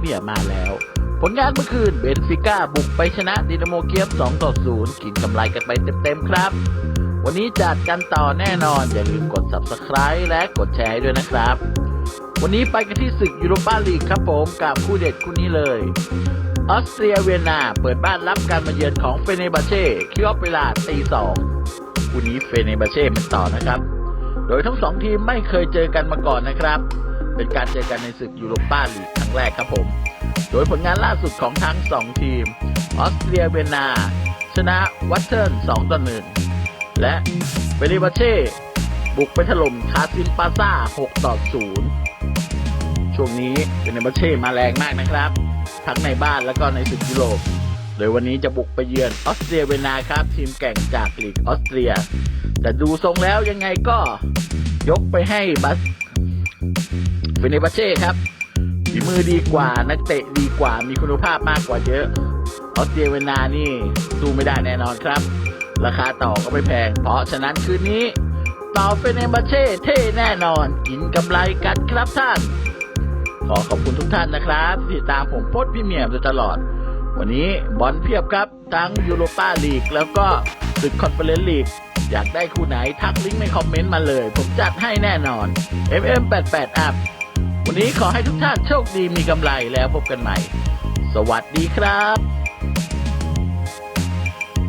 เมียมาแล้ว ผลงานเมื่อคืนเบนฟิก้าบุกไปชนะดินาโมเกียฟ2ต่อ0กินกำไรกันไปเต็มๆครับ วันนี้จัดกันต่อแน่นอน อย่าลืมกด subscribe และกดแชร์ด้วยนะครับ วันนี้ไปกันที่ศึกยูโรปาลีกครับผมกับคู่เด็ดคู่นี้เลยออสเตรียเวียนนาเปิดบ้านรับการมาเยือนของเฟเนบาเช่คิวอเวลาตีสองคู่นี้เฟเนบาเช่เป็นต่อนะครับ โดยทั้งสองทีมไม่เคยเจอกันมาก่อนนะครับ เป็นการเจอกันในศึกยูโรปาลีกครั้งแรกครับผม โดยผลงานล่าสุดของทั้งสองทีม ออสเตรียเวียนนา ชนะวัตเทิร์น2ต่อ1และเฟเนบาเช่ บุกไปถล่มคาซิมปาซ่า6ต่อ0ช่วงนี้เฟเนบาเช่มาแรงมากนะครับ ทั้งในบ้านแล้วก็ในศึกยุโรปโดยวันนี้จะบุกไปเยือนออสเตรียเวียนนาครับ ทีมแก่งจากลีกออสเตรีย แต่ดูทรงแล้วยังไงก็ยกไปให้บัส เฟเนบาเช่ครับฝีมือดีกว่านักเตะดีกว่ามีคุณภาพมากกว่าเยอะออสเตรเวียนานี่สู้ไม่ได้แน่นอนครับ ราคาต่อก็ไม่แพง เพราะฉะนั้นคืนนี้ ต่อเฟเนบาเช่เท่แน่นอน กินกำไรกันครับท่าน ขอขอบคุณทุกท่านนะครับที่ติดตามผมโพสพี่เมียมตลอด วันนี้บอลเพียบครับ ทั้งยูโรปาลีกแล้วก็ศึกคอนเฟอเรนซ์ลีกอยากได้คู่ไหนทักลิงก์ในคอมเมนต์มาเลย ผมจัดให้แน่นอน MM88 Up วันนี้ขอให้ทุกท่านโชคดีมีกำไรแล้วพบกันใหม่ สวัสดีครับ